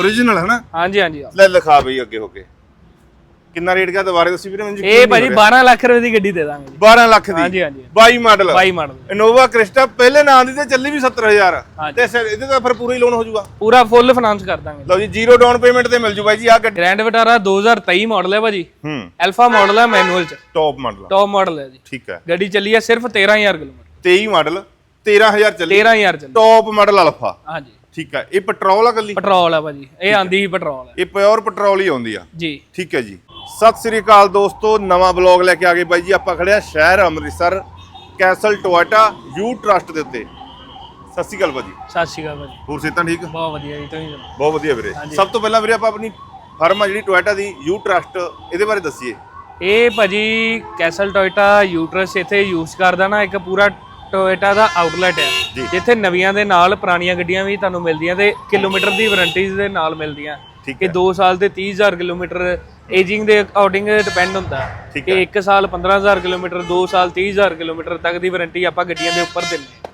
origignal ਹੈ ਨਾ? ਹਾਂਜੀ ਹਾਂਜੀ। ਲੈ ਲਿਖਾ ਬਈ ਅੱਗੇ ਹੋ ਕੇ। ਕਿੰਨਾ ਰੇਟ ਕਾ ਦੁਬਾਰੇ ਦੱਸੀ ਵੀਰੇ ਮੈਨੂੰ? ਇਹ ਭਾਜੀ 12 ਲੱਖ ਰੁਪਏ ਦੀ ਗੱਡੀ ਦੇ ਦਾਂਗੇ ਜੀ। 12 ਲੱਖ ਦੀ? ਹਾਂਜੀ ਹਾਂਜੀ। 22 ਮਾਡਲ। 22 ਮਾਡਲ ਇਨੋਵਾ ਕ੍ਰਿਸਟਾ ਪਹਿਲੇ ਨਾਂ ਦੀ ਤੇ ਚੱਲੀ ਵੀ 70000 ਹਾਂਜੀ। ਤੇ ਸਿਰ ਇਹਦੇ ਤਾਂ ਫਿਰ ਪੂਰਾ ਹੀ ਲੋਨ ਹੋ ਜਾਊਗਾ। ਪੂਰਾ ਫੁੱਲ ਫਾਈਨਾਂਸ ਕਰ ਦਾਂਗੇ। ਲਓ ਜੀ ਜ਼ੀਰੋ ਡਾਊਨ ਪੇਮੈਂਟ ਤੇ ਮਿਲ ਜੂ ਬਾਈ ਜੀ ਆ ਗੱਡੀ। ਗ੍ਰੈਂਡ ਵਿਟਾਰਾ 2023 ਮਾਡਲ ਹੈ ਭਾਜੀ। ਹੂੰ। ਅਲਫਾ ਮਾਡਲ ਹੈ ਮੈਨੂਅਲ ਚ। ਟੌਪ ਮਾਡਲ ਟੌਪ ਮਾਡਲ ਹੈ ਜੀ। ਠੀਕ ਹੈ। ਗੱਡੀ ਚੱਲੀ ਹੈ ਸਿਰਫ 13000 ਕਿਲੋਮੀਟਰ। 23 ਮਾਡਲ 13000 ਚੱਲੀ। 13000 ਚੱਲੀ। ਟੌਪ ਮਾਡਲ ਅਲਫਾ ਹਾਂਜੀ। ਠੀਕ ਹੈ ਇਹ ਪੈਟਰੋਲ ਆ ਗੱਲੀ ਪੈਟਰੋਲ ਹੈ ਭਾਜੀ। ਇਹ ਆਂਦੀ ਹੀ ਪੈਟਰੋਲ। ਹੈ ਇਹ ਪਿਓਰ ਪੈਟਰੋਲ ਹੀ ਆਉਂਦੀ ਆ। ਜੀ। ਠੀਕ ਹੈ ਜੀ। ਸਤਿ ਸ੍ਰੀ ਅਕਾਲ ਦੋਸਤੋ ਨਵਾਂ ਬਲੌਗ ਲੈ ਕੇ ਆ ਗਏ ਬਾਈ ਜੀ। ਆਪਾਂ ਖੜੇ ਆ ਸ਼ਹਿਰ Amritsar castle Toyota U trust ਦੇ ਉੱਤੇ। ਸਤਿ ਸ੍ਰੀ ਅਕਾਲ ਭਾਜੀ। ਸਤਿ ਸ਼੍ਰੀ ਅਕਾਲ ਭਾਜੀ। ਹੋਰ ਸਿਹਤਾਂ ਠੀਕ? ਬਹੁਤ ਵਧੀਆ ਜੀ ਤੁਸੀਂ ਸੁਣਾਓ। ਬਹੁਤ ਵਧੀਆ ਵੀਰੇ। ਸਭ ਤੋਂ ਪਹਿਲਾਂ ਵੀਰੇ ਆਪਾਂ ਆਪਣੀ ਫਰਮ ਆ ਜਿਹੜੀ ਟੋਇਟਾ ਦੀ ਯੂ ਟਰਸਟ ਇਹਦੇ ਬਾਰੇ ਦੱਸੀਏ। ਇਹ ਭਾਜੀ ਕੈਸਲ ਟੋਇਟਾ ਯੂਟਰਸ ਇੱਥੇ ਯੂਜ਼ ਕਰਦਾ ਨਾ ਇੱਕ ਪੂਰਾ ਟੋਇਟਾ ਦਾ ਆਊਟਲੈਟ। ਹੈ। ਜਿੱਥੇ ਨਵੀਆਂ ਦੇ ਨਾਲ ਪੁਰਾਣੀਆਂ ਗੱਡੀਆਂ ਵੀ ਤੁਹਾਨੂੰ ਮਿਲਦੀਆਂ ਤੇ ਕਿਲੋਮੀਟਰ ਦੀ ਵਾਰੰਟੀਜ਼ ਦੇ ਨਾਲ ਮਿਲਦੀਆਂ। ਕਿ 2 ਸਾਲ ਤੇ 30000 ਕਿਲੋਮੀਟਰ ਏਜਿੰਗ ਦੇ ਅਕੋਰਡਿੰਗ ਡਿਪੈਂਡ ਹੁੰਦਾ। ਕਿ 1 ਸਾਲ 15000 ਕਿਲੋਮੀਟਰ 2 ਸਾਲ 30000 ਕਿਲੋਮੀਟਰ ਤੱਕ ਦੀ ਵਾਰੰਟੀ ਆਪਾਂ ਗੱਡੀਆਂ ਦੇ ਉੱਪਰ ਦਿੰਦੇ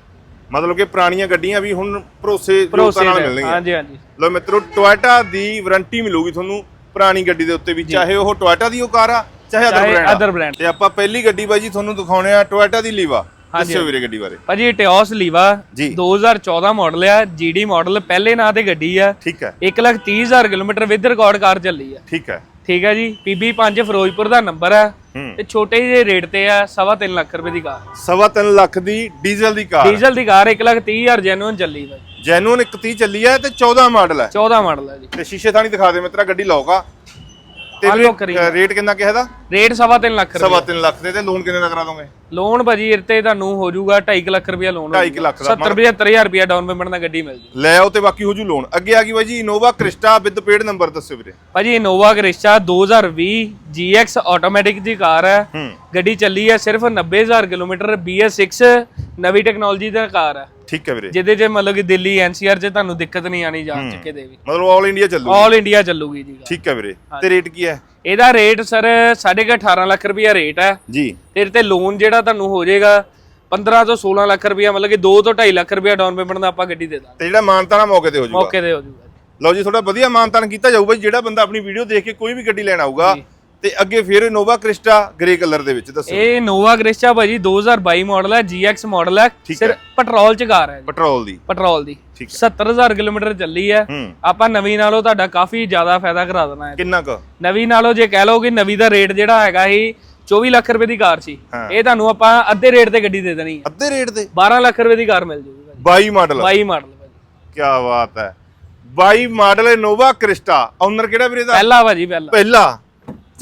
ਮਤਲਬ ਕਿ ਪੁਰਾਣੀਆਂ ਗੱਡੀਆਂ ਵੀ ਹੁਣ ਭਰੋਸੇ ਭਰੋਸੇ ਨਾਲ ਮਿਲਣਗੀਆਂ ਹਾਂਜੀ ਹਾਂਜੀ। ਲੋ ਮਿੱਤਰੋ ਟੋਇਟਾ ਦੀ ਵਾਰੰਟੀ ਮਿਲੂਗੀ ਤੁਹਾਨੂੰ ਪੁਰਾਣੀ ਗੱਡੀ ਦੇ ਉੱਤੇ ਵੀ। ਚਾਹੇ ਉਹ ਟੋਇਟਾ ਦੀ ਉਹ ਕਾਰ ਆ ਚਾਹੇ ਅਦਰ ਚਾਹੇ ਬ੍ਰਾਂਡ ਅਦਰ ਬ੍ਰਾਂਡ ਤੇ ਆਪਾਂ ਪਹਿਲੀ ਗੱਡੀ ਬਾਈ ਜੀ ਤੁਹਾਨੂੰ ਦਿਖਾਉਣੇ ਆ ਟੋਇਟਾ ਦੀ ਲੀਵਾ ਦੱਸਿਓ ਵੀਰੇ ਗੱਡੀ ਬਾਰੇ। ਭਾਜੀ ਟਿਓਸ ਲੀਵਾ ਜੀ। 2014 ਮਾਡਲ ਆ ਜੀਡੀ ਮਾਡਲ ਪਹਿਲੇ ਨਾਂ ਤੇ ਗੱਡੀ ਆ। ਠੀਕ ਹੈ। 130000 ਕਿਲੋਮੀਟਰ ਵਿਦ ਰਿਕਾਰਡ ਕਾਰ ਚੱਲੀ ਆ। ਠੀਕ ਹੈ। ਠੀਕ ਹੈ ਜੀ। PB5 ਫਿਰੋਜ਼ਪੁਰ ਦਾ ਨੰਬਰ ਹੈ ਹੂੰ। ਤੇ ਛੋਟੇ ਜਿਹੇ ਰੇਟ ਤੇ ਆ ਸਵਾ ਤਿੰਨ ਲੱਖ ਰੁਪਏ ਦੀ ਕਾਰ। ਸਵਾ ਤਿੰਨ ਲੱਖ ਦੀ ਡੀਜ਼ਲ ਦੀ ਕਾਰ। ਡੀਜ਼ਲ ਦੀ ਕਾਰ 130000 ਜੈਨੂਨ ਚੱਲੀ ਭਾਜੀ ਜੈਨੂਨ 130 ਚੱਲੀ ਹੈ ਤੇ 14 ਮਾਡਲ ਹੈ 14 ਮਾਡਲ ਹੈ ਜੀ। ਤੇ ਸ਼ੀਸ਼ੇ ਥਾਣੀ ਦਿਖਾ ਦੇ ਮਿੱਤਰਾ ਗੱਡੀ ਲੌਕ ਆ। ਤੇ ਕਰੀ ਵੀਰੇ, ਰੇਟ ਕਿੰਨਾ ਕਿਹਾ ਦਾ ਰੇਟ ਸਵਾ ਤਿੰਨ ਲੱਖ ਰੁਪਏ। ਸਵਾ ਤਿੰਨ ਲੱਖ ਦੇ ਤੇ ਲੋਨ ਕਿੰਨੇ ਦਾ ਕਰਾ ਦੋਗੇ? ਲੋਨ ਭਾਜੀ ਇਹ ਤੇ ਤੁਹਾਨੂੰ ਹੋ ਜਾਊਗਾ 2.5 ਲੱਖ ਰੁਪਏ ਲੋਨ 2.5 ਲੱਖ ਦਾ 70 75000 ਰੁਪਏ ਡਾਊਨ ਪੇਮੈਂਟ ਨਾਲ ਗੱਡੀ ਮਿਲ ਜੂ ਲੈ ਆਓ ਤੇ ਬਾਕੀ ਹੋ ਜੂ ਲੋਨ ਅੱਗੇ ਆ ਗਈ ਬਾਈ ਜੀ Innova Crysta with paid number ਦੱਸਿਓ ਵੀਰੇ। ਭਾਜੀ ਇਨੋਵਾ ਕ੍ਰਿਸਟਾ 2020 GX ਆਟੋਮੈਟਿਕ ਦੀ ਕਾਰ ਹੈ। ਹੂੰ। ਗੱਡੀ ਚੱਲੀ ਹੈ ਸਿਰਫ 90000 ਕਿਲੋਮੀਟਰ BS6 ਨਵੀਂ ਟੈਕਨੋਲੋਜੀ ਦਾ ਕਾਰ ਹੈ। ਠੀਕ ਹੈ ਵੀਰੇ। ਜਿਹਦੇ 'ਚ ਮਤਲਬ ਕਿ ਦਿੱਲੀ NCR 'ਚ ਤੁਹਾਨੂੰ ਦਿੱਕਤ ਨਹੀਂ ਆਣੀ ਜਾਣ ਚ ਕਿਤੇ ਵੀ। ਮਤਲਬ ਆਲ ਇੰਡੀਆ ਚੱਲੂ ਆਲ ਇੰਡੀਆ ਚੱਲੂਗੀ ਜੀ। ਠੀਕ ਹੈ ਵੀਰੇ। ਤੇ ਰੇਟ ਕੀ ਹੈ? ਇਹਦਾ ਰੇਟ ਸਰ 18.5 ਲੱਖ ਰੁਪਇਆ ਰੇਟ ਹੈ। ਜੀ। ਤੇ ਤੇ ਲੋਨ ਜਿਹੜਾ ਤੁਹਾਨੂੰ ਹੋ ਜਾਏਗਾ 15 ਤੋਂ 16 ਲੱਖ ਰੁਪਇਆ ਮਤਲਬ ਕਿ 2 ਤੋਂ 2.5 ਲੱਖ ਰੁਪਇਆ ਡਾਊਨ ਪੇਮੈਂਟ ਦਾ ਆਪਾਂ ਗੱਡੀ ਦੇ ਦਾਂਗੇ। ਤੇ ਜਿਹੜਾ ਮਾਨਤਾਨਾ ਮੌਕੇ ਤੇ ਹੋ ਜੂਗਾ ਮੌਕੇ ਤੇ ਹੋ ਜਾਊਗਾ ਲਓ ਜੀ ਥੋੜਾ ਵਧੀਆ ਮਾਨਤਾਨ ਕੀਤਾ ਜਾਊ ਬਾਈ ਜਿਹੜਾ ਬੰਦਾ ਆਪਣੀ ਵੀਡੀਓ ਦੇਖ ਕੇ ਕੋਈ ਵੀ ਗੱਡੀ ਲੈਣ ਆਊਗਾ ਤੇ ਅੱਗੇ ਫਿਰ ਇਨੋਵਾ ਕ੍ਰਿਸਟਾ ਗ੍ਰੇ ਕਲਰ ਦੇ ਵਿੱਚ ਦੱਸੋ। ਇਹ ਨੋਵਾ ਕ੍ਰਿਸਟਾ ਭਾਜੀ 2022 ਮਾਡਲ ਹੈ GX ਮਾਡਲ ਹੈ ਸਿਰ ਪੈਟਰੋਲ ਚ ਕਾਰ ਹੈ ਪੈਟਰੋਲ ਦੀ। ਪੈਟਰੋਲ ਦੀ। ਠੀਕ 70000 ਕਿਲੋਮੀਟਰ ਚੱਲੀ ਹੈ। ਆਪਾਂ ਨਵੀਂ ਨਾਲੋਂ ਤੁਹਾਡਾ ਕਾਫੀ ਜ਼ਿਆਦਾ ਫਾਇਦਾ ਕਰਾ ਦੇਣਾ ਹੈ। ਕਿੰਨਾ ਕੁ? ਨਵੀਂ ਨਾਲੋਂ ਜੇ ਕਹਿ ਲਓ ਕਿ ਨਵੀਂ ਦਾ ਰੇਟ ਜਿਹੜਾ ਹੈਗਾ ਸੀ 24 ਲੱਖ ਰੁਪਏ ਦੀ ਕਾਰ ਸੀ। ਇਹ ਤੁਹਾਨੂੰ ਆਪਾਂ ਅੱਧੇ ਰੇਟ ਤੇ ਗੱਡੀ ਦੇ ਦੇਣੀ ਹੈ। ਅੱਧੇ ਰੇਟ ਤੇ? 12 ਲੱਖ ਰੁਪਏ ਦੀ ਕਾਰ ਮਿਲ ਜੂਗੀ ਭਾਜੀ। 22 ਮਾਡਲ 22 ਮਾਡਲ ਭਾਜੀ। ਕੀ ਬਾਤ ਹੈ। 22 ਮਾਡਲ ਇਨੋਵਾ ਕ੍ਰਿਸਟਾ ਓਨਰ ਕਿਹੜਾ ਵੀਰੇ ਦਾ? ਪਹਿਲਾ ਭਾਜੀ ਪਹਿਲਾ। ਪਹਿਲਾ।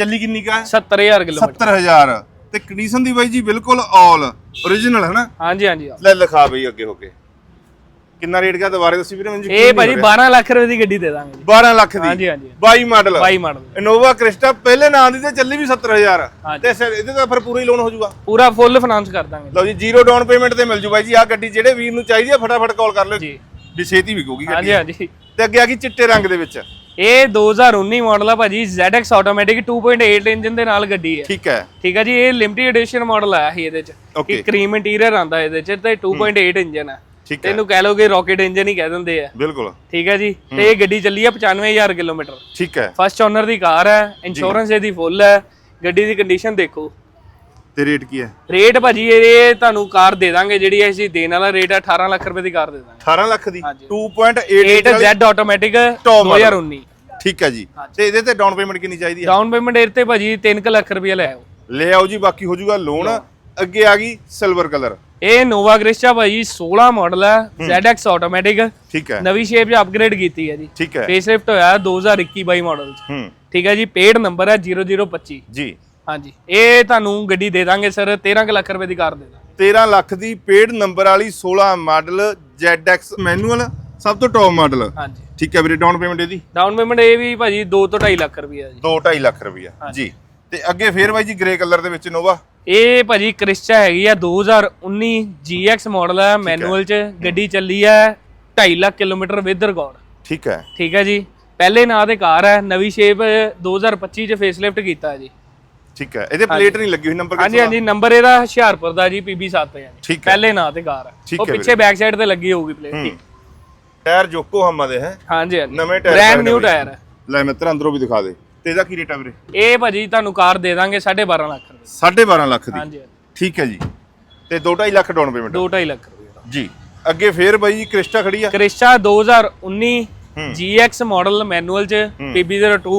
ਚੱਲੀ ਕਿੰਨੀ ਕਾ 70000 ਕਿਲੋਮੀਟਰ। 70000 ਤੇ ਕੰਡੀਸ਼ਨ ਦੀ ਬਾਈ ਜੀ ਬਿਲਕੁਲ ਆਲ origignal ਹੈ ਨਾ ਹਾਂਜੀ ਹਾਂਜੀ। ਲੈ ਲਿਖਾ ਬਈ ਅੱਗੇ ਹੋ ਕੇ। ਕਿੰਨਾ ਰੇਟ ਕਾ ਦੁਬਾਰੇ ਦੱਸੀ ਵੀਰੇ ਮੈਨੂੰ ਇਹ ਭਾਜੀ 12 ਲੱਖ ਰੁਪਏ ਦੀ ਗੱਡੀ ਦੇ ਦਾਂਗੇ ਜੀ। 12 ਲੱਖ ਦੀ? ਹਾਂਜੀ ਹਾਂਜੀ। 22 ਮਾਡਲ 22 ਮਾਡਲ ਇਨੋਵਾ ਕ੍ਰਿਸਟਾ ਪਹਿਲੇ ਨਾਂ ਦੀ ਤੇ ਚੱਲੀ ਵੀ 70000 ਹਾਂਜੀ। ਤੇ ਸਿਰ ਇਹਦੇ ਤਾਂ ਫਿਰ ਪੂਰਾ ਹੀ ਲੋਨ ਹੋ ਜਾਊਗਾ। ਪੂਰਾ ਫੁੱਲ ਫਾਈਨਾਂਸ ਕਰ ਦਾਂਗੇ ਲਓ ਜੀ ਜ਼ੀਰੋ ਡਾਊਨ ਪੇਮੈਂਟ ਤੇ ਮਿਲ ਜੂ ਬਾਈ ਜੀ। ਆ ਗੱਡੀ ਜਿਹੜੇ ਵੀਰ ਨੂੰ ਚਾਹੀਦੀ ਆ ਫਟਾਫਟ ਕਾਲ ਕਰ ਲਿਓ। ਜੀ। ਵੀ ਛੇਤੀ ਵਿਕੂਗੀ ਗੱਡੀ। ਹਾਂਜੀ ਹਾਂਜੀ। ਤੇ ਅੱਗੇ ਆ ਗਈ ਚਿੱਟੇ ਰੰਗ ਦੇ ਵਿੱਚ। ਇਹ 2019 ਮਾਡਲ ਆ ਭਾਜੀ ZX ਆਟੋਮੈਟਿਕ 2.8 ਇੰਜਨ ਦੇ ਨਾਲ ਗੱਡੀ ਹੈ। ਠੀਕ ਹੈ। ਠੀਕ ਹੈ ਜੀ ਇਹ ਲਿਮਟਿਡ ਐਡੀਸ਼ਨ ਮਾਡਲ ਆਇਆ ਸੀ ਇਹਦੇ ਚ. ਕਿ ਕ੍ਰੀਮ ਇੰਟੀਰੀਅਰ ਆਂਦਾ ਇਹਦੇ ਚ ਤੇ 2.8 ਇੰਜਨ ਹੈ ਠੀਕ ਹੈ। ਇਹਨੂੰ ਕਹਿ ਕਿ ਰਾਕਟ ਇੰਜਨ ਹੀ ਕਹਿ ਦਿੰਦੇ ਆ। ਬਿਲਕੁਲ। ਠੀਕ ਹੈ ਜੀ ਤੇ ਇਹ ਗੱਡੀ ਚੱਲੀ ਆ 95000 ਕਿਲੋਮੀਟਰ। ਠੀਕ ਹੈ। ਫਸਟ ਓਨਰ ਦੀ ਕਾਰ ਹੈ ਇੰਸ਼ੋਰੈਂਸ ਇਹਦੀ ਫੁੱਲ ਹੈ। ਗੱਡੀ ਦੀ ਕੰਡੀਸ਼ਨ ਦੇਖੋ। ਤੇ ਰੇਟ ਕੀ ਹੈ? ਰੇਟ ਭਾਜੀ ਇਹ ਤੁਹਾਨੂੰ ਕਾਰ ਦੇ ਦਾਂਗੇ ਜਿਹੜੀ ਅਸੀਂ ਦੇਣ ਵਾਲਾ ਰੇਟ ਹੈ 18 ਲੱਖ ਰੁਪਏ ਦੀ ਕਾਰ ਦੇ ਦਾਂਗੇ। 18 ਲੱਖ ਦੀ? ਹਾਂਜੀ। 2.8 8 Z ਆਟੋਮੈਟਿਕ Top model। 2019 ਠੀਕ ਹੈ ਜੀ। ਤੇ ਇਹਦੇ ਤੇ ਡਾਊਨ ਪੇਮੈਂਟ ਕਿੰਨੀ ਚਾਹੀਦੀ ਹੈ? ਡਾਊਨ ਪੇਮੈਂਟ ਇਹ ਤੇ ਭਾਜੀ 3 ਲੱਖ ਰੁਪਏ ਲੈ ਆਓ। ਲੈ ਆਓ ਜੀ ਬਾਕੀ ਹੋ ਜਾਊਗਾ ਲੋਨ ਅੱਗੇ ਆ ਗਈ ਸਿਲਵਰ ਕਲਰ ਇਹ ਨੋਵਾ ਕ੍ਰਿਸਟਾ ਭਾਜੀ 16 ਮਾਡਲ ਹੈ ZX ਆਟੋਮੈਟਿਕ ਠੀਕ ਹੈ। ਨਵੀਂ ਸ਼ੇਪ 'ਚ ਅਪਗ੍ਰੇਡ ਕੀਤੀ ਹੈ ਜੀ। ਠੀਕ ਹੈ। ਫੇਸਲਿਫਟ ਹੋਇਆ 2021 22 ਮਾਡਲ 'ਚ। ਹੂੰ। ਠੀਕ ਹੈ ਜੀ ਪੇਡ ਨੰਬਰ ਹੈ 0025 ਜੀ। ਹਾਂਜੀ। ਇਹ ਤੁਹਾਨੂੰ ਗੱਡੀ ਦੇ ਦਾਂਗੇ ਸਰ। 13 ਕੁ ਲੱਖ ਰੁਪਏ ਦੀ ਕਾਰ ਦੇ ਦਾਂਗੇ। 13 ਲੱਖ ਦੀ ਪੇਡ ਨੰਬਰ ਵਾਲੀ 16 ਮਾਡਲ ZX ਮੈਨੂਅਲ ਸਭ ਤੋਂ ਟੌਪ ਮਾਡਲ। ਹਾਂਜੀ। ਠੀਕ ਹੈ ਵੀਰੇ ਡਾਊਨ ਪੇਮੈਂਟ ਇਹਦੀ? ਡਾਊਨ ਪੇਮੈਂਟ ਇਹ ਵੀ ਭਾਜੀ 2 ਤੋਂ 2.5 ਲੱਖ ਰੁਪਏ ਜੀ। 2.5 ਲੱਖ ਰੁਪਈਆ ਜੀ। ਤੇ ਅੱਗੇ ਫੇਰ ਬਾਈ ਜੀ ਗ੍ਰੇ ਕਲਰ ਦੇ ਵਿੱਚ ਨੋਵਾ ਇਹ ਭਾਜੀ ਕ੍ਰਿਸਟਾ ਹੈਗੀ ਆ 2019 GX ਮਾਡਲ ਹੈ। ਮੈਨੂਅਲ 'ਚ। ਗੱਡੀ ਚੱਲੀ ਹੈ 2.5 ਲੱਖ ਕਿਲੋਮੀਟਰ ਵਿਦ ਰਿਕਾਰਡ ਠੀਕ ਹੈ। ਠੀਕ ਹੈ ਜੀ। ਪਹਿਲੇ ਨਾਂ ਤੇ ਕਾਰ ਹੈ ਨਵੀਂ ਸ਼ੇਪ 2025 ਚ ਫੇਸਲਿਫਟ ਕੀਤਾ ਜੀ। ਠੀਕ ਹੈ। ਇਹਦੇ ਪਲੇਟ ਨਹੀਂ ਲੱਗੀ ਹੋਈ ਨੰਬਰ ਹਾਂਜੀ ਹਾਂਜੀ ਨੰਬਰ ਇਹਦਾ ਹੁਸ਼ਿਆਰਪੁਰ ਦਾ ਜੀ PB7 ਹੈ ਜੀ। ਠੀਕ ਹੈ। ਪਹਿਲੇ ਨਾਂ ਤੇ ਕਾਰ ਹੈ। ਠੀਕ ਉਹ ਹੈ ਪਿੱਛੇ ਬੈਕ ਸਾਈਡ ਤੇ ਲੱਗੀ ਹੋਊਗੀ ਪਲੇਟ ਟਾਇਰ ਜੋਕੋ ਹਮਾ ਦੇ ਹੈ। ਹਾਂਜੀ ਹਾਂਜੀ। ਨਵੇਂ ਟਾਇਰ ਬ੍ਰੈਂਡ ਨਿਊ। ਟਾਇਰ ਹੈ। ਲੈ ਮਿੱਤਰ ਅੰਦਰੋਂ ਵੀ ਦਿਖਾ ਦੇ। ਤੇ ਇਹਦਾ ਕੀ ਰੇਟ ਆ ਵੀਰੇ? ਇਹ ਭਾਜੀ ਤੁਹਾਨੂੰ ਕਾਰ ਦੇ ਦਾਂਗੇ 12.5 ਲੱਖ ਰੁਪਏ। 12.5 ਲੱਖ ਦੀ। ਹਾਂਜੀ ਠੀਕ ਹੈ ਜੀ। ਤੇ 2.5 ਲੱਖ ਡਾਊਨ ਪੇਮੈਂਟ 2.5 ਲੱਖ ਰੁਪਏ ਜੀ। ਅੱਗੇ ਫੇਰ ਬਾਈ ਜੀ ਕ੍ਰਿਸਟਾ ਖੜੀ ਆ। ਕ੍ਰਿਸ਼ਾ 2019 GX ਮਾਡਲ ਮੈਨੂਅਲ ਚ PB02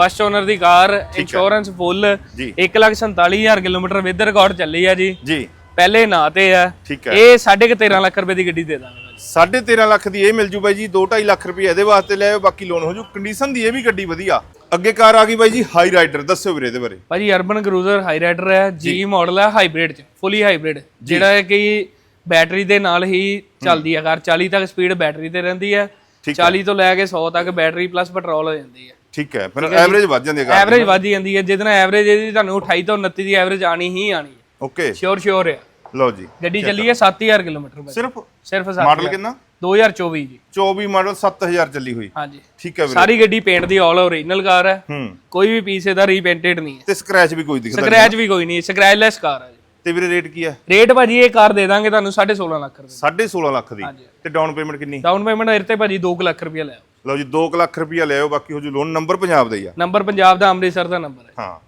ਫਸਟ ਓਨਰ ਦੀ ਕਾਰ ਇੰਸ਼ੋਰੈਂਸ ਫੁੱਲ ਜੀ। 147000 ਕਿਲੋਮੀਟਰ ਵਿਦ ਰਿਕਾਰਡ ਚੱਲੀ ਆ ਜੀ। ਜੀ। ਪਹਿਲੇ ਨਾਂ ਤੇ ਆ। ਇਹ 13.5 ਲੱਖ ਰੁਪਏ ਦੀ ਗੱਡੀ ਦੇ ਦਾਂਗੇ ਭਾਜੀ। 13.5 ਲੱਖ ਦੀ ਇਹ ਮਿਲ ਜੂ ਬਾਈ ਜੀ 2.5 ਲੱਖ ਰੁਪਏ ਇਹਦੇ ਵਾਸਤੇ ਲੈ ਆਓ ਬਾਕੀ ਲੋਨ ਹੋ ਜੂ। ਕੰਡੀਸ਼ਨ ਦੀ ਇਹ ਵੀ ਗੱਡੀ ਵਧੀਆ। ਅੱਗੇ ਕਾਰ ਆ ਗਈ ਬਾਈ ਜੀ ਹਾਈ ਰਾਈਡਰ ਦੱਸਿਓ ਵੀਰੇ ਇਹਦੇ ਬਾਰੇ। ਭਾਜੀ ਅਰਬਨ ਕਰੂਜ਼ਰ ਹਾਈ ਰਾਈਡਰ ਹੈ ਜੀ। ਮਾਡਲ ਹੈ ਹਾਈਬ੍ਰਿਡ ਚ ਫੁੱਲੀ ਹਾਈਬ੍ਰਿਡ ਜਿਹੜਾ ਹੈ ਕਿ ਬੈਟਰੀ ਦੇ ਨਾਲ ਹੀ ਚੱਲਦੀ ਹੈ। ਕਾਰ 40 ਤੱਕ ਸਪੀਡ ਬੈਟਰੀ ਤੇ ਰਹਿੰਦੀ ਹੈ। 40 ਤੋਂ ਲੈ ਕੇ 100 ਤੱਕ ਬੈਟਰੀ ਪਲੱਸ ਪੈਟਰੋਲ ਹੋ ਜਾਂਦੀ ਹੈ ਠੀਕ ਹੈ ਫਿਰ ਐਵਰੇਜ ਵੱਧ ਜਾਂਦੀ ਹੈ ਕਾਰ ਐਵਰੇਜ ਵੱਧ ਜਾਂਦੀ ਹੈ ਜਿਹਦੇ ਨਾਲ ਐਵਰੇਜ ਇਹਦੀ ਤੁਹਾਨੂੰ 28 ਤੋਂ 29 ਦੀ ਐਵਰੇਜ ਆਣੀ ਹੀ ਆਣੀ ਹੈ। ਓਕੇ ਸ਼ੋਰ ਸ਼ੋਰ ਹੈ। ਲਓ ਜੀ ਗੱਡੀ ਚੱਲੀ ਹੈ 7000 ਕਿਲੋਮੀਟਰ ਭਾਜੀ ਸਿਰਫ ਸਿਰਫ 7000 ਮਾਡਲ ਕਿੰਨਾ? 2024 ਜੀ। 24 ਮਾਡਲ 7000 ਚੱਲੀ ਹੋਈ। ਹਾਂਜੀ। ਠੀਕ ਹੈ ਵੀਰੇ। ਸਾਰੀ ਗੱਡੀ ਪੇਂਟ ਦੀ ਆਲ ਓਰੀਜਨਲ ਕਾਰ ਹੈ। ਹੂੰ। ਕੋਈ ਵੀ ਪੀਸ ਇਹਦਾ ਰੀਪੇਂਟਡ ਨਹੀਂ ਹੈ। ਤੇ ਸਕ੍ਰੈਚ ਵੀ ਕੋਈ ਦਿਖਦਾ ਸਕ੍ਰੈਚ ਵੀ ਕੋਈ ਨਹੀਂ ਸਕ੍ਰੈਚਲੈਸ ਕਾਰ ਹੈ ਤੇ ਵੀਰੇ ਰੇਟ ਕੀ ਹੈ ਰੇਟ ਭਾਜੀ ਇਹ ਕਾਰ ਦੇ ਦਾਂਗੇ ਤੁਹਾਨੂੰ 16.5 ਲੱਖ ਰੁਪਏ। 16.5 ਲੱਖ ਦੀ। ਹਾਂਜੀ। ਤੇ ਡਾਊਨ ਪੇਮੈਂਟ ਕਿੰਨੀ? ਡਾਊਨ ਪੇਮੈਂਟ ਇਹਦੇ ਤੇ ਭਾਜੀ 2 ਲੱਖ ਰੁਪਏ ਲੈ ਆਓ। ਲਓ ਜੀ 2 ਲੱਖ ਰੁਪਇਆ ਲਿਆਓ ਬਾਕੀ ਹੋ ਜੂ ਲੋਨ ਨੰਬਰ ਪੰਜਾਬ ਦਾ ਹੀ ਆ। ਨੰਬਰ ਪੰਜਾਬ ਦਾ ਅੰਮ੍ਰਿਤਸਰ ਦਾ ਨੰਬਰ ਹੈ। ਹਾਂ।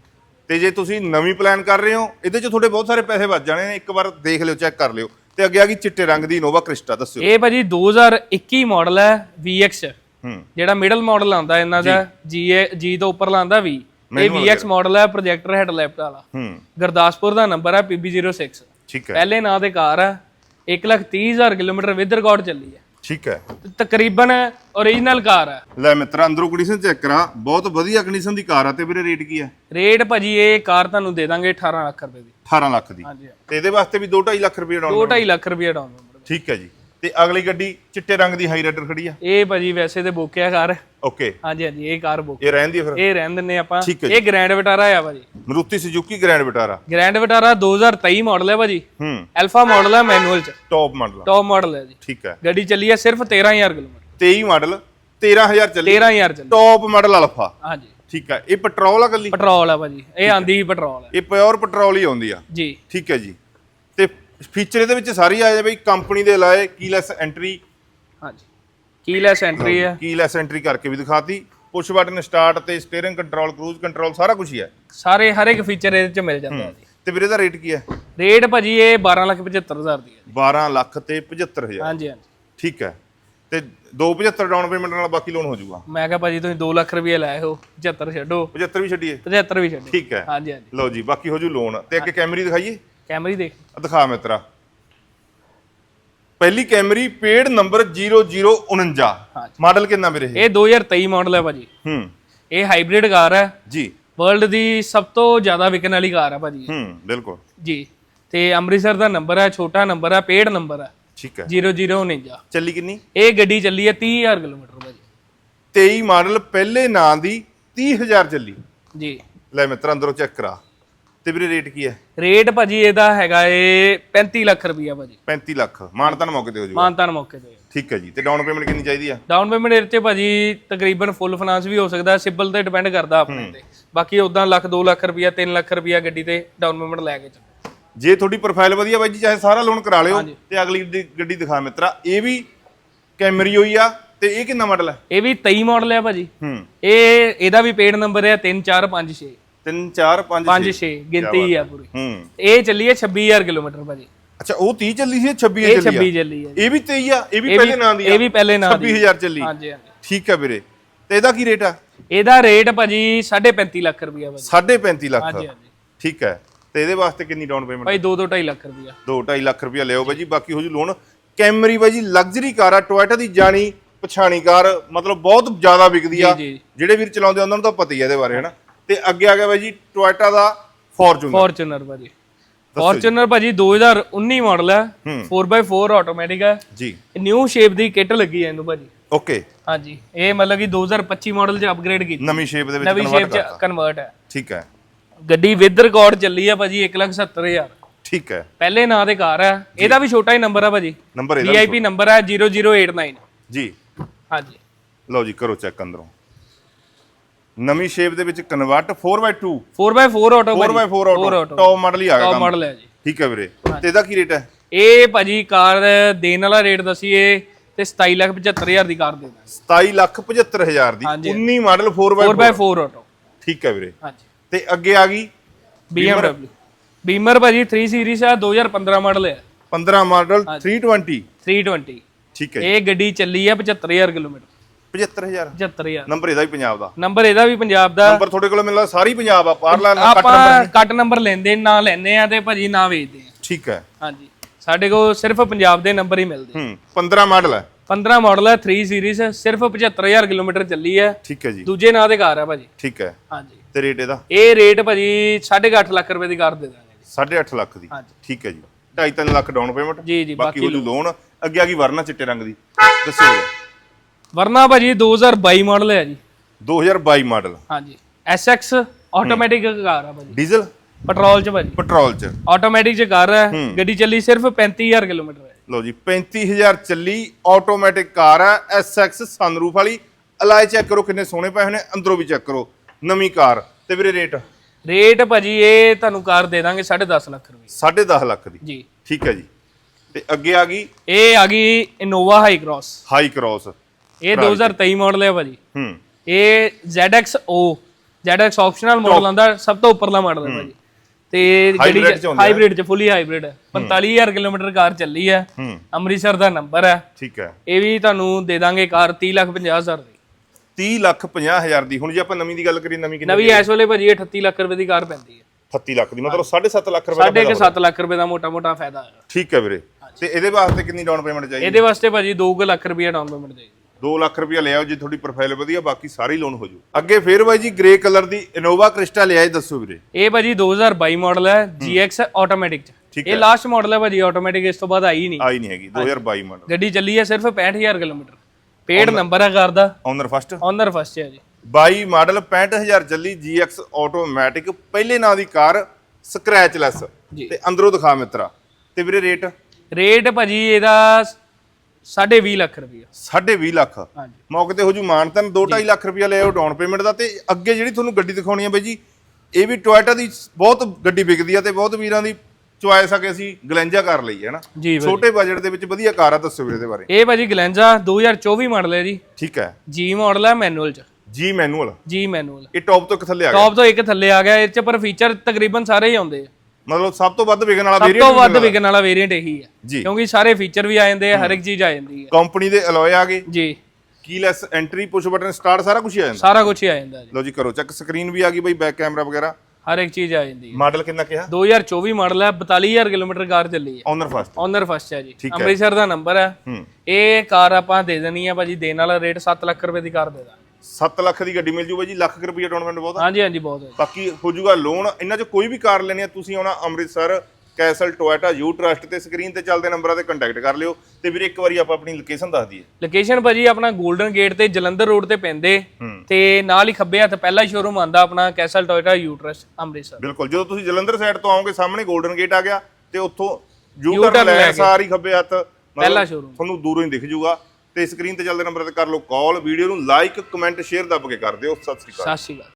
ਤੇ ਜੇ ਤੁਸੀਂ ਨਵੀਂ ਪਲਾਨ ਕਰ ਰਹੇ ਹੋ ਇਹਦੇ ਚ ਤੁਹਾਡੇ ਬਹੁਤ ਸਾਰੇ ਪੈਸੇ ਬਚ ਜਾਣੇ ਨੇ ਇੱਕ ਵਾਰ ਦੇਖ ਲਿਓ ਚੈੱਕ ਕਰ ਲਿਓ। ਤੇ ਅੱਗੇ ਆ ਗਈ ਚਿੱਟੇ ਰੰਗ ਦੀ ਇਨੋਵਾ ਕ੍ਰਿਸਟਾ ਦੱਸਿਓ। ਇਹ ਭਾਜੀ 2021 ਮਾਡਲ ਹੈ VX ਹੂੰ। ਜਿਹੜਾ ਮਿਡਲ ਮਾਡਲ ਆਉਂਦਾ ਇਹਨਾਂ ਦਾ G G ਤੋਂ ਉੱਪਰ ਲਾਂਦਾ V ਇਹ VX ਮਾਡਲ ਹੈ। ਪ੍ਰੋਜੈਕਟਰ ਹੈਡਲੈਂਪ ਵਾਲਾ। ਹੂੰ। ਗੁਰਦਾਸਪੁਰ ਦਾ ਨੰਬਰ ਹੈ PB06 ਠੀਕ ਹੈ। ਪਹਿਲੇ ਨਾਂ ਦੇ ਕਾਰ ਹੈ 130000 ਕਿਲੋਮੀਟਰ ਵਿਦ ਰਿਕਾਰਡ ਚੱਲੀ ਹੈ। ਠੀਕ ਹੈ। ਤਕਰੀਬਨ ਓਰੀਜਨਲ ਕਾਰ ਹੈ। ਲੈ ਮਿੱਤਰਾ ਅੰਦਰੋਂ ਕੰਡੀਸ਼ਨ ਚੈੱਕ ਕਰਾ। ਬਹੁਤ ਵਧੀਆ ਕੰਡੀਸ਼ਨ ਦੀ ਕਾਰ ਆ ਤੇ ਵੀਰੇ ਰੇਟ ਕੀ ਆ ਰੇਟ ਭਾਜੀ ਇਹ ਕਾਰ ਤੁਹਾਨੂੰ ਦੇ ਦਾਂਗੇ 18 ਲੱਖ ਰੁਪਏ ਦੀ। 18 ਲੱਖ ਦੀ। ਹਾਂਜੀ। ਤੇ ਇਹਦੇ ਵਾਸਤੇ ਵੀ 2.5 ਲੱਖ ਰੁਪਏ ਡਾਊਨ 2.5 ਲੱਖ ਰੁਪਏ ਡਾਊਨ ਠੀਕ ਹੈ ਜੀ। ਤੇ ਅਗਲੀ ਗੱਡੀ ਚਿੱਟੇ ਰੰਗ ਦੀ ਹਾਈ ਰਾਈਡਰ ਖੜੀ ਆ। ਇਹ ਭਾਜੀ ਵੈਸੇ ਤੇ ਬੋਕਿਆ ਕਾਰ। ਓਕੇ ਹਾਂਜੀ ਹਾਂਜੀ ਇਹ ਕਾਰ ਬੁੱਕ। ਇਹ ਰਹਿੰਦੀ ਆ ਫਿਰ? ਇਹ ਰਹਿਣ ਦਿੰਨੇ ਆਪਾਂ। ਠੀਕ ਹੈ ਇਹ ਗ੍ਰੈਂਡ ਵਿਟਾਰਾ ਆ ਭਾਜੀ। Maruti Suzuki grand Vitara grand Vitara 2023 model ਹੈ ਭਾਜੀ। ਹੂੰ। ਅਲਫਾ ਮਾਡਲ ਹੈ ਮੈਨੂਅਲ ਚ। ਟੌਪ ਮਾਡਲ ਟੌਪ ਮਾਡਲ ਹੈ ਜੀ। ਠੀਕ ਹੈ। ਗੱਡੀ ਚੱਲੀ ਹੈ ਸਿਰਫ 13000 ਕਿਲੋਮੀਟਰ। 23 ਮਾਡਲ 13000 ਚੱਲੀ। 13000 ਚੱਲੀ। ਟੌਪ ਮਾਡਲ ਅਲਫਾ ਹਾਂਜੀ। ਠੀਕ ਹੈ। ਇਹ ਪੈਟਰੋਲ ਆ ਗੱਲੀ ਪੈਟਰੋਲ ਆ ਭਾਜੀ। ਇਹ ਆਂਦੀ ਹੀ ਪੈਟਰੋਲ ਹੈ ਇਹ ਪਿਓਰ ਪੈਟਰੋਲ ਹੀ ਆਉਂਦੀ ਆ। ਜੀ। ਠੀਕ ਹੈ ਜੀ। ਫੀਚਰ ਇਹਦੇ ਵਿੱਚ ਸਾਰੀ ਆ ਜਾਏ ਬਈ ਕੰਪਨੀ ਦੇ ਲਾਏ ਕੀਲੈਸ ਐਂਟਰੀ ਹਾਂਜੀ। ਕੀਲੈਸ ਐਂਟਰੀ ਹੈ ਕੀਲੈਸ ਐਂਟਰੀ ਕਰਕੇ ਵੀ ਦਿਖਾਤੀ। ਪੁਸ਼ ਬਟਨ ਸਟਾਰਟ ਤੇ ਸਟੀਅਰਿੰਗ ਕੰਟਰੋਲ ਕਰੂਜ਼ ਕੰਟਰੋਲ ਸਾਰਾ ਕੁਝ ਹੀ ਹੈ ਸਾਰੇ ਹਰ ਇੱਕ ਫੀਚਰ ਇਹਦੇ ਚ ਮਿਲ ਜਾਂਦਾ ਹੈ। ਤੇ ਵੀਰੇ ਦਾ ਰੇਟ ਕੀ ਹੈ ਰੇਟ ਭਾਜੀ ਇਹ 1275000 ਦੀ ਹੈ 12 ਲੱਖ ਤੇ 75000 ਹਾਂਜੀ ਹਾਂਜੀ। ਠੀਕ ਹੈ ਤੇ 275 ਡਾਊਨ ਪੇਮੈਂਟ ਨਾਲ ਬਾਕੀ ਲੋਨ ਹੋ ਜਾਊਗਾ। ਮੈਂ ਕਿਹਾ ਭਾਜੀ ਤੁਸੀਂ 2 ਲੱਖ ਰੁਪਏ ਲਾਏ ਹੋ 75 ਛੱਡੋ। 75 ਵੀ ਛੱਡੀਏ? 75 ਵੀ ਛੱਡੋ। ਠੀਕ ਹੈ ਹਾਂਜੀ ਹਾਂਜੀ। ਲਓ ਜੀ ਬਾਕੀ ਹੋ ਜੂ ਲੋਨ ਤੇ ਅੱਗੇ ਕੈਮਰੀ ਦਿਖਾਈਏ। ਕੈਮਰੇ ਦੇਖ। ਦਿਖਾ ਮਿੱਤਰਾ। ਪਹਿਲੀ ਕੈਮਰੀ ਪੇਡ ਨੰਬਰ 0049 ਹਾਂਜੀ। ਮਾਡਲ ਕਿੰਨਾ ਵੀਰੇ ਇਹ? ਇਹ 2023 ਮਾਡਲ ਹੈ ਭਾਜੀ। ਹੂੰ। ਇਹ ਹਾਈਬ੍ਰਿਡ ਕਾਰ ਹੈ। ਜੀ। ਵਰਲਡ ਦੀ ਸਭ ਤੋਂ ਜ਼ਿਆਦਾ ਵਿਕਣ ਵਾਲੀ ਕਾਰ ਹੈ ਭਾਜੀ ਹੂੰ ਬਿਲਕੁਲ। ਜੀ। ਤੇ ਅੰਮ੍ਰਿਤਸਰ ਦਾ ਨੰਬਰ ਹੈ ਛੋਟਾ ਨੰਬਰ ਹੈ ਪੇਡ ਨੰਬਰ ਹੈ। ਠੀਕ ਹੈ। 0049 ਚੱਲੀ ਕਿੰਨੀ? ਇਹ ਗੱਡੀ ਚੱਲੀ ਹੈ 30000 ਕਿਲੋਮੀਟਰ ਭਾਜੀ। 23 ਮਾਡਲ ਪਹਿਲੇ ਨਾਂ ਦੀ 30000 ਚੱਲੀ। ਜੀ। ਲੈ ਮਿੱਤਰ ਅੰਦਰੋਂ ਚੈੱਕ ਕਰਾ। ਤੇ ਵੀਰੇ ਰੇਟ ਕੀ ਹੈ? ਰੇਟ ਭਾਜੀ ਇਹਦਾ ਹੈਗਾ ਏ 35 ਲੱਖ ਰੁਪਈਆ ਭਾਜੀ। 35 ਲੱਖ। ਮਾਨਤਨ ਮੌਕੇ ਤੇ ਹੋ ਜੂਗਾ। ਮਾਨਤਾਨ ਮੌਕੇ ਤੇ। ਠੀਕ ਹੈ ਜੀ। ਤੇ ਡਾਊਨ ਪੇਮੈਂਟ ਕਿੰਨੀ ਚਾਹੀਦੀ ਆ ਡਾਊਨ ਪੇਮੈਂਟ ਇਹਦੇ ਤੇ ਭਾਜੀ ਤਕਰੀਬਨ ਫੁੱਲ ਫਾਈਨਾਂਸ ਵੀ ਹੋ ਸਕਦਾ ਸਿਬਲ ਤੇ ਡਿਪੈਂਡ ਕਰਦਾ ਆਪਣੇ ਤੇ। ਬਾਕੀ ਉਦਾਂ ਲੱਖ 2 ਲੱਖ ਰੁਪਈਆ 3 ਲੱਖ ਰੁਪਈਆ ਗੱਡੀ ਤੇ ਡਾਊਨ ਪੇਮੈਂਟ ਲੈ ਕੇ ਚੱਲੋ। ਜੇ ਤੁਹਾਡੀ ਪ੍ਰੋਫਾਈਲ ਵਧੀਆ ਬਾਈ ਜੀ ਚਾਹੇ ਸਾਰਾ ਲੋਨ ਕਰਾ ਲਿਓ ਤੇ ਅਗਲੀ ਦੀ ਗੱਡੀ ਦਿਖਾ ਮਿੱਤਰਾ। ਇਹ ਵੀ ਕੈਮਰੀ ਹੋਈ ਆ ਤੇ ਇਹ ਕਿੰਨਾ ਮਾਡਲ ਹੈ? ਇਹ ਵੀ 23 ਮਾਡਲ ਹੈ ਭਾਜੀ। ਹੂੰ। ਇਹ ਇਹਦਾ ਵੀ ਪੇਡ ਨੰਬਰ ਹੈ 3 4 5 6 3 4 5 5 6 ਗਿਣਤੀ ਹੀ ਆ ਪੂਰੀ। ਹੂੰ। ਇਹ ਚੱਲੀ ਹੈ 26000 ਕਿਲੋਮੀਟਰ ਭਾਜੀ। ਅੱਛਾ ਉਹ 30 ਚੱਲੀ ਸੀ ਇਹ 26 ਇਹ ਚੱਲੀ 26 ਆ ਚੱਲੀ ਹੈ ਇਹ ਵੀ 23 ਆ ਇਹ ਵੀ ਪਹਿਲੇ ਨਾਂ ਦੀ ਆ। ਇਹ ਵੀ ਪਹਿਲੇ ਨਾਂ ਦੀ 26000 ਚੱਲੀ। ਹਾਂਜੀ ਹਾਂਜੀ। ਠੀਕ ਹੈ ਵੀਰੇ। ਤੇ ਇਹਦਾ ਕੀ ਰੇਟ ਆ? ਇਹਦਾ ਰੇਟ ਭਾਜੀ 35.5 ਲੱਖ ਰੁਪਈਆ ਭਾਜੀ। 35 ਲੱਖ। ਹਾਂਜੀ ਹਾਂਜੀ। ਠੀਕ ਹੈ। ਤੇ ਇਹਦੇ ਵਾਸਤੇ ਕਿੰਨੀ ਡਾਊਨ ਪੇਮੈਂਟ ਭਾਈ 2 2.5 ਲੱਖ ਰੁਪਈਆ। 2.5 ਲੱਖ ਰੁਪਇਆ ਲਿਓ ਬਾਈ ਜੀ ਬਾਕੀ ਹੋ ਜੂ ਲੋਨ ਕੈਮਰੀ ਲਗਜ਼ਰੀ ਕਾਰ ਆ ਟੋਇਟਾ ਦੀ ਜਾਣੀ ਪਛਾਣੀ ਕਾਰ ਮਤਲਬ ਬਹੁਤ ਜ਼ਿਆਦਾ ਵਿਕਦੀ ਆ। ਜਿਹੜੇ ਵੀਰ ਚਲਾਉਂਦੇ ਉਹਨਾਂ ਨੂੰ ਤਾਂ ਪਤਾ ਹੀ ਆ ਇਹਦੇ ਬਾਰੇ ਹਨਾ? ਤੇ ਅੱਗੇ ਆ ਗਿਆ ਬਾਈ ਜੀ ਟੋਇਟਾ ਦਾ ਫੋਰਚੂਨਰ ਫੋਰਚੂਨਰ ਭਾਜੀ। ਫੋਰਚੂਨਰ ਭਾਜੀ 2019 ਮਾਡਲ ਹੈ। 4x4 ਆਟੋਮੈਟਿਕ ਹੈ। ਜੀ। ਨਿਊ ਸ਼ੇਪ ਦੀ ਕਿੱਟ ਲੱਗੀ ਹੈ ਇਹਨੂੰ ਭਾਜੀ। ਓਕੇ ਹਾਂਜੀ। ਇਹ ਮਤਲਬ ਕਿ 2025 ਮਾਡਲ ਚ ਅਪਗ੍ਰੇਡ ਕੀਤੀ। ਨਵੀਂ ਸ਼ੇਪ ਦੇ ਵਿੱਚ ਨਵੀਂ ਸ਼ੇਪ ਚ ਕਨਵਰਟ ਹੈ। ਠੀਕ ਹੈ। ਗੱਡੀ ਵਿਦ ਰਿਕਾਰਡ ਚੱਲੀ ਹੈ ਭਾਜੀ 170000 ਠੀਕ ਹੈ। ਪਹਿਲੇ ਨਾਂ ਦੇ ਕਾਰ ਹੈ। ਇਹਦਾ ਵੀ ਛੋਟਾ ਹੀ ਨੰਬਰ ਹੈ ਭਾਜੀ। ਨੰਬਰ ਇਹਦਾ ਵੀਆਈਪੀ ਨੰਬਰ ਹੈ 0089 ਜੀ। ਹਾਂਜੀ। ਲਓ ਜੀ ਕਰੋ ਚੈੱਕ ਅੰਦਰੋਂ। ਨਵੀਂ ਸ਼ੇਪ ਦੇ ਵਿੱਚ convert 4x2 4x4 auto 4x4 auto top model ਹੀ ਆ ਗਿਆ ਟੌਪ ਕੰਮ। ਮਾਡਲ ਹੈ ਜੀ। ਠੀਕ ਹੈ ਵੀਰੇ। ਤੇ ਇਹਦਾ ਕੀ ਰੇਟ ਹੈ? ਇਹ ਭਾਜੀ ਕਾਰ ਦੇਣ ਵਾਲਾ ਰੇਟ ਦਸੀਏ ਤੇ 27 ਲੱਖ 75000 ਦੀ ਕਾਰ ਦੇ ਦਾਂਗੇ। 27 ਲੱਖ 75 ਹਜ਼ਾਰ ਦੀ। ਹਾਂਜੀ। 19 ਮਾਡਲ 4x4 4x4 ਆਟੋ ਠੀਕ ਹੈ ਵੀਰੇ। ਹਾਂਜੀ। ਤੇ ਅੱਗੇ ਆ ਗਈ BMW ਬੀਮਰ ਭਾਜੀ 3 ਸੀਰੀਜ਼ ਆ 2015 ਮਾਡਲ ਹੈ। 15 ਮਾਡਲ 320 320 ਠੀਕ ਹੈ ਇਹ ਗੱਡੀ ਚੱਲੀ ਆ 75000 ਕਿਲੋਮੀਟਰ। 75000 75000 ਨੰਬਰ ਇਹਦਾ ਵੀ ਪੰਜਾਬ ਦਾ। ਨੰਬਰ ਇਹਦਾ ਵੀ ਪੰਜਾਬ ਦਾ। ਨੰਬਰ ਤੁਹਾਡੇ ਕੋਲ ਮਿਲਦਾ ਸਾਰੀ ਪੰਜਾਬ ਆ ਪਾਰਲਾ ਕੱਟ ਆਪਾਂ ਨੰਬਰ ਕੱਟ ਨੰਬਰ ਲੈਂਦੇ ਨਾ ਲੈਂਦੇ ਆ ਤੇ ਭਾਜੀ ਨਾ ਵੇਚਦੇ ਆ। ਠੀਕ ਹੈ। ਹਾਂਜੀ। ਸਾਡੇ ਕੋਲ ਸਿਰਫ ਪੰਜਾਬ ਦੇ ਨੰਬਰ ਹੀ ਮਿਲਦੇ ਹੂੰ 15 ਮਾਡਲ ਹੈ। 15 ਮਾਡਲ ਹੈ 3 ਸੀਰੀਜ਼ ਸਿਰਫ 75000 ਕਿਲੋਮੀਟਰ ਚੱਲੀ ਹੈ। ਠੀਕ ਹੈ ਜੀ। ਦੂਜੇ ਨਾਂ ਦੇ ਕਾਰ ਆ ਭਾਜੀ। ਠੀਕ ਹੈ। ਹਾਂਜੀ। ਤੇ ਰੇਟ ਇਹਦਾ? ਇਹ ਰੇਟ ਭਾਜੀ 8.5 ਲੱਖ ਰੁਪਏ ਦੀ ਕਾਰ ਦੇ ਦਾਂਗੇ 8.5 ਲੱਖ ਦੀ। ਠੀਕ ਹੈ ਜੀ। 2.5 ਲੱਖ ਡਾਊਨ ਪੇਮੈਂਟ ਜੀ ਜੀ ਬਾਕੀ ਹੋ ਜੂ ਲੋਨ ਅੱਗੇ ਆ ਗਈ ਵਰਨਾ ਚਿੱਟੇ ਰੰਗ ਦੀ। ਦੱਸੋ ਵਰਨਾ ਭਾਜੀ 2022 ਮਾਡਲ ਹੈ ਜੀ। 2022 ਮਾਡਲ ਹਾਂਜੀ। SX ਆਟੋਮੈਟਿਕ ਕਾਰ ਆ ਭਾਜੀ। ਡੀਜ਼ਲ ਪੈਟਰੋਲ ਚ ਭਾਜੀ। ਪੈਟਰੋਲ ਚ। ਆਟੋਮੈਟਿਕ ਚ ਕਾਰ ਹੈ। ਗੱਡੀ ਚੱਲੀ ਸਿਰਫ 35000 ਕਿਲੋਮੀਟਰ ਹੈ। ਲਓ ਜੀ 35000 ਚੱਲੀ ਆਟੋਮੈਟਿਕ ਕਾਰ ਹੈ SX ਸਨਰੂਫ ਵਾਲੀ। ਅਲਾਈ ਚੈੱਕ ਕਰੋ ਕਿੰਨੇ ਸੋਹਣੇ ਪਏ ਹੋਏ ਨੇ ਅੰਦਰੋਂ ਵੀ ਚੈੱਕ ਕਰੋ। ਨਵੀਂ ਕਾਰ। ਤੇ ਵੀਰੇ ਰੇਟ ਰੇਟ ਭਾਜੀ ਇਹ ਤੁਹਾਨੂੰ ਕਾਰ ਦੇ ਦਾਂਗੇ 10.5 ਲੱਖ ਰੁਪਏ। 10.5 ਲੱਖ ਦੀ। ਜੀ। ਠੀਕ ਹੈ ਜੀ। ਤੇ ਅੱਗੇ ਆ ਗਈ? ਇਹ ਆ ਗਈ Innova Hycross Hycross ਇਹ 2023 ਮਾਡਲ ਹੈ ਭਾਜੀ। ਹੂੰ। ਇਹ ZXO ZX ਆਪਸ਼ਨਲ ਮਾਡਲ ਆਂਦਾ ਸਭ ਤੋਂ ਉੱਪਰਲਾ ਮਾਡਲ ਹੈ। ਭਾਜੀ। ਤੇ ਜਿਹੜੀ ਹਾਈਬ੍ਰਿਡ ਚ ਫੁੱਲੀ ਹਾਈਬ੍ਰਿਡ ਹੈ। 45000 ਕਿਲੋਮੀਟਰ ਕਾਰ ਚੱਲੀ ਹੈ। ਅੰਮ੍ਰਿਤਸਰ ਦਾ ਨੰਬਰ ਹੈ ਠੀਕ ਹੈ ਇਹ ਵੀ ਤੁਹਾਨੂੰ ਦੇ ਦਾਂਗੇ ਕਾਰ 30 ਲੱਖ 50 ਹਜ਼ਾਰ ਦੀ। 30 ਲੱਖ 50 ਹਜ਼ਾਰ ਦੀ। ਹੁਣ ਜੇ ਆਪਾਂ ਨਵੀਂ ਦੀ ਗੱਲ ਕਰੀਏ ਨਵੀਂ ਕਿੰਨੀ ਨਵੀਂ ਇਸ ਵੇਲੇ ਭਾਜੀ ਇਹ 38 ਲੱਖ ਰੁਪਏ ਦੀ ਕਾਰ ਪੈਂਦੀ ਹੈ 38 ਲੱਖ ਦੀ। ਮਤਲਬ 7.5 ਲੱਖ ਰੁਪਏ ਕੁ ਸੱਤ ਲੱਖ ਰੁਪਏ ਦਾ ਮੋਟਾ ਮੋਟਾ ਫਾਇਦਾ ਹੈ ਠੀਕ ਹੈ ਵੀਰੇ। ਤੇ ਇਹਦੇ ਵਾਸਤੇ ਕਿੰਨੀ ਡਾਊਨ ਪੇਮੈਂਟ ਚਾਹੀਦੀ? ਇਹਦੇ ਵਾਸਤੇ ਭਾਜੀ 2 ਲੱਖ ਰੁਪਏ ਡਾਊਨ ਪੇਮੈਂਟ ਦੇਗੀ 2 ਲੱਖ ਰੁਪਇਆ ਲਿਆਓ ਜੇ ਤੁਹਾਡੀ ਪ੍ਰੋਫਾਈਲ ਵਧੀਆ ਬਾਕੀ ਸਾਰੀ ਲੋਨ ਹੋ ਜੂ। ਅੱਗੇ ਫੇਰ ਬਾਈ ਜੀ ਗ੍ਰੇ ਕਲਰ ਦੀ ਇਨੋਵਾ ਕ੍ਰਿਸਟਾ ਲਿਆਏ ਦੱਸੋ ਵੀਰੇ। ਇਹ ਭਾਜੀ 2022 ਮਾਡਲ ਹੈ GX ਆਟੋਮੈਟਿਕ ਚ। ਠੀਕ ਇਹ ਲਾਸਟ ਮਾਡਲ ਹੈ ਭਾਜੀ ਆਟੋਮੈਟਿਕ ਇਸ ਤੋਂ ਬਾਅਦ ਆਈ ਨਹੀਂ। ਆਈ ਨਹੀਂ ਹੈਗੀ 2022 ਮਾਡਲ ਗੱਡੀ ਚੱਲੀ ਹੈ ਸਿਰਫ 65000 ਕਿਲੋਮੀਟਰ। ਪੇਡ ਨੰਬਰ ਹੈ ਕਾਰ ਦਾ। ਓਨਰ ਫਸਟ ਓਨਰ ਫਸਟ ਹੈ ਜੀ। 22 ਮਾਡਲ 65000 ਚੱਲੀ GX ਆਟੋਮੈਟਿਕ ਪਹਿਲੇ ਨਾਂ ਦੀ ਕਾਰ ਸਕ੍ਰੈਚਲੈਸ ਜੀ। ਤੇ ਅੰਦਰੋਂ ਦਿਖਾ ਮਿੱਤਰਾ। ਤੇ ਵੀਰੇ ਰੇਟ ਰੇਟ ਭਾਜੀ ਇਹਦਾ 20.5 ਲੱਖ ਰੁਪਏ 20.5 ਲੱਖ? ਹਾਂਜੀ। ਮੌਕੇ ਤੇ ਹੋ ਜੂ। ਮਾਨਤਨ 2.5 ਲੱਖ ਰੁਪਇਆ ਲਿਆਓ ਡਾਊਨ ਪੇਮੈਂਟ ਦਾ ਤੇ ਅੱਗੇ ਜਿਹੜੀ ਤੁਹਾਨੂੰ ਗੱਡੀ ਦਿਖਾਉਣੀ ਹੈ ਬਾਈ ਜੀ ਇਹ ਵੀ ਟੋਇਟਾ ਦੀ ਬਹੁਤ ਗੱਡੀ ਵਿਕਦੀ ਆ ਤੇ ਬਹੁਤ ਵੀਰਾਂ ਦੀ ਚੁਆਇਸ ਆ ਕਿ ਅਸੀਂ ਗਲੈਂਜਾ ਕਰ ਲਈ ਹੈ ਨਾ। ਛੋਟੇ ਬਜਟ ਦੇ ਵਿੱਚ ਵਧੀਆ ਕਾਰ ਆ ਦੱਸੋ ਵੀਰੇ ਇਹਦੇ ਬਾਰੇ। ਇਹ ਭਾਜੀ ਗਲੈਂਜਾ 2024 ਮਾਡਲ ਹੈ ਜੀ। ਠੀਕ ਹੈ। ਜੀ ਮਾਡਲ ਹੈ ਮੈਨੂਅਲ ਚ। ਜੀ ਮੈਨੂਅਲ ਜੀ ਮੈਨੂਅਲ ਇਹ ਟੌਪ ਤੋਂ ਇੱਕ ਥੱਲੇ ਆ ਗਿਆ। ਟੌਪ ਤੋਂ ਇੱਕ ਥੱਲੇ ਆ ਗਿਆ ਇਹ ਚ ਪਰ ਫੀਚਰ ਤਕਰੀਬਨ ਸਾਰੇ ਹੀ ਆਉਂਦੇ ਆ। ਮਤਲਬ ਸਭ ਤੋਂ ਵੱਧ ਵਿਕਣ ਵਾਲਾ ਸਭ ਵੇਰੀਐਂਟ ਤੋਂ ਵੱਧ ਵਿਕਣ ਵਾਲਾ ਵੇਰੀਐਂਟ ਇਹੀ ਹੈ। ਜੀ। ਕਿਉਂਕਿ ਸਾਰੇ ਫੀਚਰ ਵੀ ਆ ਜਾਂਦੇ ਆ ਹਰ ਇੱਕ ਚੀਜ਼ ਆ ਜਾਂਦੀ ਹੈ। ਕੰਪਨੀ ਦੇ ਅਲੋਏ ਆ ਗਏ। ਜੀ। Keyless entry push button start ਸਾਰਾ ਕੁਝ ਆ ਜਾਂਦਾ। ਸਾਰਾ ਕੁਝ ਹੀ ਆ ਜਾਂਦਾ ਜੀ। ਲਓ ਜੀ ਕਰੋ ਚੈੱਕ ਸਕਰੀਨ ਵੀ ਆ ਗਈ ਬਾਈ ਬੈਕ ਕੈਮਰਾ ਵਗੈਰਾ। ਹਰ ਇੱਕ ਚੀਜ਼ ਆ ਜਾਂਦੀ ਹੈ। ਮਾਡਲ ਕਿੰਨਾ ਕਿਹਾ? 2024 ਮਾਡਲ ਹੈ 42000 ਕਿਲੋਮੀਟਰ ਕਾਰ ਚੱਲੀ ਹੈ। ਓਨਰ ਫਸਟ ਓਨਰ ਫਸਟ ਹੈ ਜੀ। ਅੰਮ੍ਰਿਤਸਰ ਦਾ ਨੰਬਰ ਹੈ। ਹੂੰ। ਇਹ ਕਾਰ ਆਪਾਂ ਦੇ ਦੇਣੀ ਹੈ ਭਾਜੀ ਦੇਣ ਵਾਲਾ ਰੇਟ 7 ਲੱਖ ਰੁਪਏ ਦੀ ਕਾਰ ਦੇ ਦਾਂਗੇ। 7 ਲੱਖ ਦੀ ਗੱਡੀ ਮਿਲ ਜੂ ਬਾਈ ਜੀ ਲੱਖ ਰੁਪਈਆ ਡਾਊਨ ਪੇਮੈਂਟ ਬਹੁਤ ਆ। ਹਾਂਜੀ ਹਾਂਜੀ ਬਹੁਤ ਹੈ ਬਾਕੀ ਹੋ ਜੂਗਾ ਲੋਨ ਇਹਨਾਂ 'ਚ ਕੋਈ ਵੀ ਕਾਰ ਲੈਣੀ ਆ ਤੁਸੀਂ ਆਉਣਾ Amritsar castle Toyota U trust ਤੇ ਸਕਰੀਨ ਤੇ ਚੱਲਦੇ ਨੰਬਰਾਂ ਤੇ ਕੰਟੈਕਟ ਕਰ ਲਿਓ। ਤੇ ਵੀਰੇ ਇੱਕ ਵਾਰੀ ਆਪਾਂ ਆਪਣੀ ਲੋਕੇਸ਼ਨ ਦੱਸ ਦਈਏ। ਲੋਕੇਸ਼ਨ ਭਾਜੀ ਆਪਣਾ 골ਡਨ ਗੇਟ ਤੇ ਜਲੰਧਰ ਰੋਡ ਤੇ ਪੈਂਦੇ। ਹੂੰ। ਤੇ ਨਾਲ ਹੀ ਖੱਬੇ ਹੱਥ ਪਹਿਲਾ ਸ਼ੋਰੂਮ ਆਂਦਾ ਆਪਣਾ ਕੈਸਲ ਟੋਇਟਾ ਯੂਟਰਸ ਅੰਮ੍ਰਿਤਸਰ। ਬਿਲਕੁਲ ਜਦੋਂ ਤੁਸੀਂ ਜਲੰਧਰ ਸਾਈਡ ਤੋਂ ਆਓਗੇ ਸਾਹਮਣੇ 골ਡਨ ਗੇਟ ਆ ਗਿਆ ਤੇ ਉੱਥੋਂ ਯੂ ਟਰਨ ਲੈ ਲੈ ਕੇ। ਸਾਰੀ ਖੱਬੇ ਹੱਥ ਮਤਲਬ ਪਹਿਲਾ showroom। ਤੁਹਾਨੂੰ ਦੂਰੋਂ ਹੀ ਦਿਖ ਜੂਗਾ। ਤੇ ਸਕਰੀਨ ਤੇ ਚੱਲਦੇ ਨੰਬਰ ਤੇ ਕਰ ਲਓ ਕਾਲ ਵੀਡੀਓ ਨੂੰ ਲਾਈਕ ਕਮੈਂਟ ਸ਼ੇਅਰ ਦੱਬ ਕੇ ਕਰ ਦਿਓ। ਸਤਿ ਸ਼੍ਰੀ ਅਕਾਲ। ਸਤਿ ਸ਼੍ਰੀ ਅਕਾਲ।